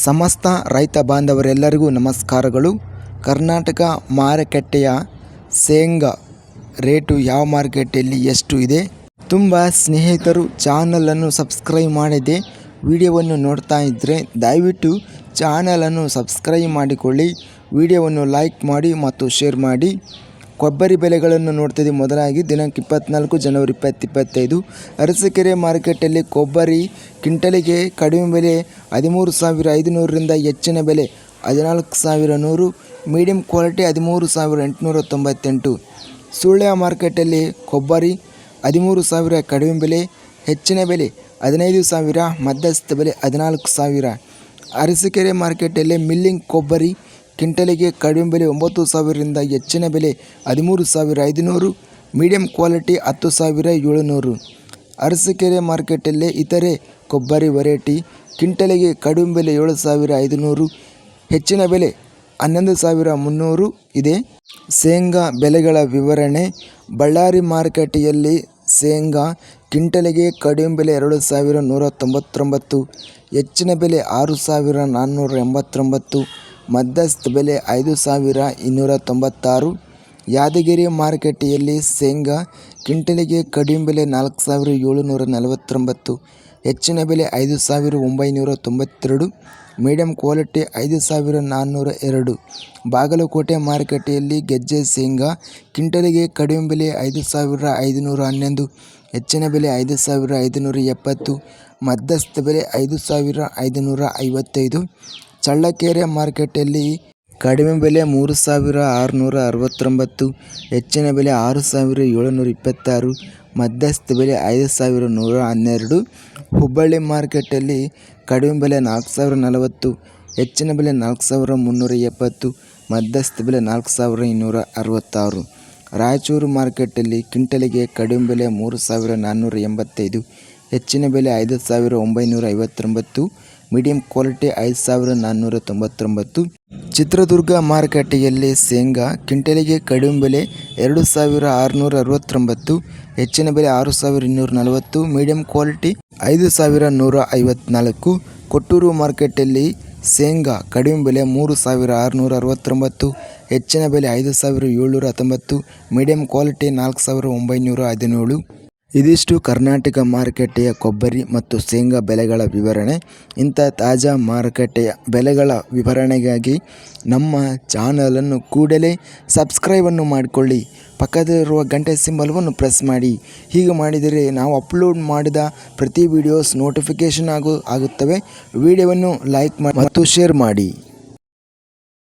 ಸಮಸ್ತ ರೈತ ಬಾಂಧವರೆಲ್ಲರಿಗೂ ನಮಸ್ಕಾರಗಳು. ಕರ್ನಾಟಕ ಮಾರುಕಟ್ಟೆಯ ಶೇಂಗಾ ರೇಟು ಯಾವ ಮಾರ್ಕೆಟಲ್ಲಿ ಎಷ್ಟು ಇದೆ? ತುಂಬ ಸ್ನೇಹಿತರು ಚಾನಲನ್ನು ಸಬ್ಸ್ಕ್ರೈಬ್ ಮಾಡದೆ ವಿಡಿಯೋವನ್ನು ನೋಡ್ತಾ ಇದ್ದರೆ ದಯವಿಟ್ಟು ಚಾನಲನ್ನು ಸಬ್ಸ್ಕ್ರೈಬ್ ಮಾಡಿಕೊಳ್ಳಿ. ವಿಡಿಯೋವನ್ನು ಲೈಕ್ ಮಾಡಿ ಮತ್ತು ಶೇರ್ ಮಾಡಿ. ಕೊಬ್ಬರಿ ಬೆಲೆಗಳನ್ನು ನೋಡ್ತಿದ್ದೀವಿ ಮೊದಲಾಗಿ ದಿನಾಂಕ ಇಪ್ಪತ್ನಾಲ್ಕು ಜನವರಿ ಇಪ್ಪತ್ತು ಇಪ್ಪತ್ತೈದು ಅರಸಕೆರೆ ಮಾರ್ಕೆಟಲ್ಲಿ ಕೊಬ್ಬರಿ ಕ್ವಿಂಟಲಿಗೆ ಕಡಿಮೆ ಬೆಲೆ ಹದಿಮೂರು ಸಾವಿರ ಐದುನೂರರಿಂದ ಹೆಚ್ಚಿನ ಬೆಲೆ ಹದಿನಾಲ್ಕು ಸಾವಿರ ನೂರು, ಮೀಡಿಯಂ ಕ್ವಾಲಿಟಿ ಹದಿಮೂರು ಸಾವಿರ ಎಂಟುನೂರ ತೊಂಬತ್ತೆಂಟು. ಸುಳ್ಯ ಮಾರ್ಕೆಟಲ್ಲಿ ಕೊಬ್ಬರಿ ಹದಿಮೂರು ಸಾವಿರ ಕಡಿಮೆ ಬೆಲೆ, ಹೆಚ್ಚಿನ ಬೆಲೆ ಹದಿನೈದು ಸಾವಿರ, ಮಧ್ಯಸ್ಥ ಬೆಲೆ ಹದಿನಾಲ್ಕು ಸಾವಿರ. ಅರಸೀಕೆರೆ ಮಾರ್ಕೆಟಲ್ಲಿ ಮಿಲ್ಲಿಂಗ್ ಕೊಬ್ಬರಿ ಕ್ವಿಂಟಲಿಗೆ ಕಡಿಮೆ ಬೆಲೆ ಒಂಬತ್ತು ಸಾವಿರದಿಂದ ಹೆಚ್ಚಿನ ಬೆಲೆ ಹದಿಮೂರು ಸಾವಿರ ಐದುನೂರು, ಮೀಡಿಯಂ ಕ್ವಾಲಿಟಿ ಹತ್ತು ಸಾವಿರ ಏಳುನೂರು. ಅರಸಿಕೆರೆ ಮಾರ್ಕೆಟಲ್ಲೇ ಇತರೆ ಕೊಬ್ಬರಿ ವೆರೈಟಿ ಕ್ವಿಂಟಲಿಗೆ ಕಡಿಮೆ ಬೆಲೆ ಏಳು ಸಾವಿರ ಐದುನೂರು, ಹೆಚ್ಚಿನ ಬೆಲೆ ಹನ್ನೊಂದು ಸಾವಿರ ಮುನ್ನೂರು ಇದೆ. ಶೇಂಗಾ ಬೆಲೆಗಳ ವಿವರಣೆ, ಬಳ್ಳಾರಿ ಮಾರುಕಟ್ಟೆಯಲ್ಲಿ ಶೇಂಗಾ ಕ್ವಿಂಟಲಿಗೆ ಕಡಿಮೆ ಬೆಲೆ ಎರಡು ಸಾವಿರ ನೂರ ತೊಂಬತ್ತೊಂಬತ್ತು, ಹೆಚ್ಚಿನ ಬೆಲೆ ಆರು ಸಾವಿರ ನಾನ್ನೂರ ಎಂಬತ್ತೊಂಬತ್ತು ಮಧ್ಯಸ್ಥ ಬೆಲೆ ಐದು ಸಾವಿರ ಇನ್ನೂರ ತೊಂಬತ್ತಾರು ಯಾದಗಿರಿ ಮಾರುಕಟ್ಟೆಯಲ್ಲಿ ಶೇಂಗಾ ಕ್ವಿಂಟಲಿಗೆ ಕಡಿಮೆ ಬೆಲೆ ನಾಲ್ಕು ಸಾವಿರ ಏಳುನೂರ ನಲವತ್ತೊಂಬತ್ತು. ಹೆಚ್ಚಿನ ಬೆಲೆ ಐದು ಸಾವಿರ ಒಂಬೈನೂರ ತೊಂಬತ್ತೆರಡು. ಮೀಡಿಯಂ ಕ್ವಾಲಿಟಿ ಐದು ಸಾವಿರ ನಾನ್ನೂರ ಎರಡು. ಬಾಗಲಕೋಟೆ ಮಾರುಕಟ್ಟೆಯಲ್ಲಿ ಗೆಜ್ಜೆ ಶೇಂಗಾ ಕ್ವಿಂಟಲಿಗೆ ಕಡಿಮೆ ಬೆಲೆ ಐದು ಸಾವಿರ ಐದುನೂರ ಹನ್ನೊಂದು. ಹೆಚ್ಚಿನ ಬೆಲೆ ಐದು ಸಾವಿರ ಐದುನೂರ ಎಪ್ಪತ್ತು. ಮಧ್ಯಸ್ಥ ಬೆಲೆ ಐದು ಸಾವಿರ ಐದುನೂರ ಐವತ್ತೈದು. ಚಳ್ಳಕೆರೆ ಮಾರ್ಕೆಟಲ್ಲಿ ಕಡಿಮೆ ಬೆಲೆ ಮೂರು ಸಾವಿರ ಆರುನೂರ ಅರವತ್ತೊಂಬತ್ತು, ಹೆಚ್ಚಿನ ಬೆಲೆ ಆರು ಸಾವಿರ ಏಳುನೂರ ಇಪ್ಪತ್ತಾರು, ಮಧ್ಯಸ್ಥ ಬೆಲೆ ಐದು ಸಾವಿರ ನೂರ ಹನ್ನೆರಡು. ಹುಬ್ಬಳ್ಳಿ ಮಾರ್ಕೆಟಲ್ಲಿ ಕಡಿಮೆ ಬೆಲೆ ನಾಲ್ಕು ಸಾವಿರ ನಲವತ್ತು, ಹೆಚ್ಚಿನ ಬೆಲೆ ನಾಲ್ಕು ಸಾವಿರ ಮುನ್ನೂರ ಎಪ್ಪತ್ತು, ಮಧ್ಯಸ್ಥ ಬೆಲೆ ನಾಲ್ಕು ಸಾವಿರ ಇನ್ನೂರ ಅರವತ್ತಾರು. ರಾಯಚೂರು ಮಾರ್ಕೆಟಲ್ಲಿ ಕ್ವಿಂಟಲಿಗೆ ಕಡಿಮೆ ಬೆಲೆ ಮೂರು ಸಾವಿರ ನಾನ್ನೂರ ಎಂಬತ್ತೈದು, ಹೆಚ್ಚಿನ ಬೆಲೆ ಐದು ಸಾವಿರ ಒಂಬೈನೂರ ಐವತ್ತೊಂಬತ್ತು ಮೀಡಿಯಂ ಕ್ವಾಲಿಟಿ ಐದು ಸಾವಿರ ನಾನ್ನೂರ ತೊಂಬತ್ತೊಂಬತ್ತು ಚಿತ್ರದುರ್ಗ ಮಾರುಕಟ್ಟೆಯಲ್ಲಿ ಶೇಂಗಾ, ಕ್ವಿಂಟಲಿಗೆ ಕಡಿಮೆ ಬೆಲೆ ಎರಡು ಸಾವಿರ ಆರುನೂರ ಅರವತ್ತೊಂಬತ್ತು ಹೆಚ್ಚಿನ ಬೆಲೆ ಆರು ಸಾವಿರ ಇನ್ನೂರ ನಲವತ್ತು ಮೀಡಿಯಂ ಕ್ವಾಲಿಟಿ ಐದು ಸಾವಿರ ನೂರ ಐವತ್ನಾಲ್ಕು ಕೊಟ್ಟೂರು ಮಾರ್ಕೆಟಲ್ಲಿ ಶೇಂಗಾ ಕಡಿಮೆ ಬೆಲೆ ಮೂರು ಸಾವಿರ ಆರುನೂರ ಅರವತ್ತೊಂಬತ್ತು ಹೆಚ್ಚಿನ ಬೆಲೆ ಐದು ಸಾವಿರ ಏಳ್ನೂರ ಹತ್ತೊಂಬತ್ತು ಮೀಡಿಯಂ ಕ್ವಾಲಿಟಿ ನಾಲ್ಕು ಸಾವಿರ ಒಂಬೈನೂರ ಹದಿನೇಳು ಇದಿಷ್ಟು ಕರ್ನಾಟಕ ಮಾರುಕಟ್ಟೆಯ ಕೊಬ್ಬರಿ ಮತ್ತು ಶೇಂಗಾ ಬೆಲೆಗಳ ವಿವರಣೆ. ಇಂಥ ತಾಜಾ ಮಾರುಕಟ್ಟೆಯ ಬೆಲೆಗಳ ವಿವರಣೆಗಾಗಿ ನಮ್ಮ ಚಾನಲನ್ನು ಕೂಡಲೇ ಸಬ್ಸ್ಕ್ರೈಬನ್ನು ಮಾಡಿಕೊಳ್ಳಿ. ಪಕ್ಕದಲ್ಲಿರುವ ಗಂಟೆ ಸಿಂಬಲ್ವನ್ನು ಪ್ರೆಸ್ ಮಾಡಿ. ಹೀಗೆ ಮಾಡಿದರೆ ನಾವು ಅಪ್ಲೋಡ್ ಮಾಡಿದ ಪ್ರತಿ ವಿಡಿಯೋಸ್ ನೋಟಿಫಿಕೇಷನ್ ಆಗು, ಆಗುತ್ತವೆ. ವಿಡಿಯೋವನ್ನು ಲೈಕ್ ಮಾಡಿ ಮತ್ತು ಶೇರ್ ಮಾಡಿ.